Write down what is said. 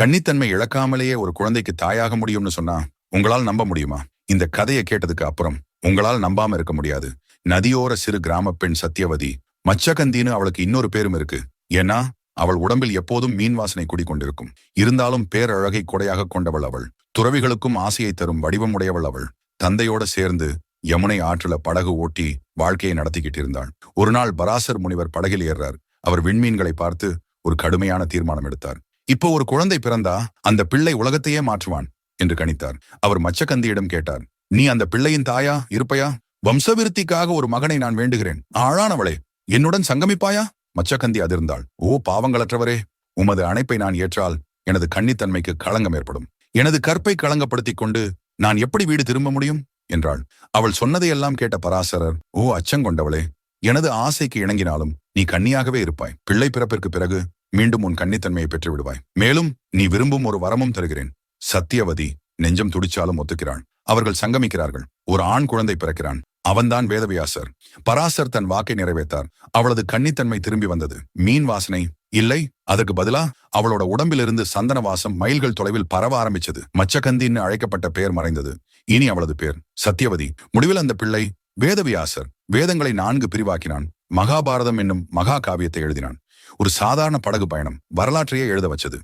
கன்னித்தன்மை இழக்காமலேயே ஒரு குழந்தைக்கு தாயாக முடியும்னு சொன்னா உங்களால் நம்ப முடியுமா? இந்த கதையை கேட்டதுக்கு அப்புறம் உங்களால் நம்பாம இருக்க முடியாது. நதியோர சிறு கிராம பெண் சத்தியவதி மச்சகந்தின்னு அவளுக்கு இன்னொரு பேரும் இருக்கு. ஏன்னா அவள் உடம்பில் எப்போதும் மீன் வாசனை குடிக்கொண்டிருக்கும் இருந்தாலும் பேரழகை கொடையாக கொண்டவள் அவள். துறவிகளுக்கும் ஆசையை தரும் வடிவம் உடையவள் அவள். தந்தையோட சேர்ந்து யமுனை ஆற்றுல படகு ஓட்டி வாழ்க்கையை நடத்திக்கிட்டு இருந்தாள் ஒரு நாள் பராசர் முனிவர் படகில் ஏறார் அவர் விண்மீன்களை பார்த்து ஒரு கடுமையான தீர்மானம் எடுத்தார். இப்போ ஒரு குழந்தை பிறந்தா அந்த பிள்ளை உலகத்தையே மாற்றுவான் என்று கணித்தார். அவர் மச்சக்கந்தியிடம் கேட்டார் நீ அந்த பிள்ளையின் தாயா இருப்பையா? வம்சவிருத்திக்காக ஒரு மகனை நான் வேண்டுகிறேன். ஆளானவளே என்னுடன் சங்கமிப்பாயா? மச்சக்கந்தி அதிர்ந்தாள். ஓ பாவங்களற்றவரே உமது அணைப்பை நான் ஏற்றால் எனது கன்னித்தன்மைக்கு களங்கம் ஏற்படும். எனது கற்பை களங்கப்படுத்திக் கொண்டு நான் எப்படி வீடு திரும்ப முடியும்? என்றாள். அவள் சொன்னதையெல்லாம் கேட்ட பராசரர் ஓ அச்சங்கொண்டவளே எனது ஆசைக்கு இணங்கினாலும் நீ கன்னியாகவே இருப்பாய். பிள்ளை பிறப்பிற்கு பிறகு மீண்டும் உன் கன்னித்தன்மையை பெற்று விடுவாய் மேலும் நீ விரும்பும் ஒரு வரமும் தருகிறேன். சத்தியவதி நெஞ்சம் துடிச்சாலும் ஒத்துக்கிறாள். அவர்கள் சங்கமிக்கிறார்கள். ஒரு ஆண் குழந்தை பிறக்கிறான். அவன்தான் வேதவியாசர். பராசர் தன் வாக்கை நிறைவேற்றார். அவளது கன்னித்தன்மை திரும்பி வந்தது. மீன் வாசனை இல்லை. அதற்கு பதிலா அவளோட உடம்பிலிருந்து சந்தன வாசம் மைல்கள் தொலைவில் பரவ ஆரம்பிச்சது. மச்சகந்தின்னு அழைக்கப்பட்ட பெயர் மறைந்தது. இனி அவளது பேர் சத்தியவதி. முடிவில் அந்த பிள்ளை வேதவியாசர். வேதங்களை நான்கு பிரிவாக்கினான். மகாபாரதம் என்னும் மகா காவியத்தை எழுதினான். ஒரு சாதாரண படகு பயணம் வரலாற்றையே எழுத வச்சது.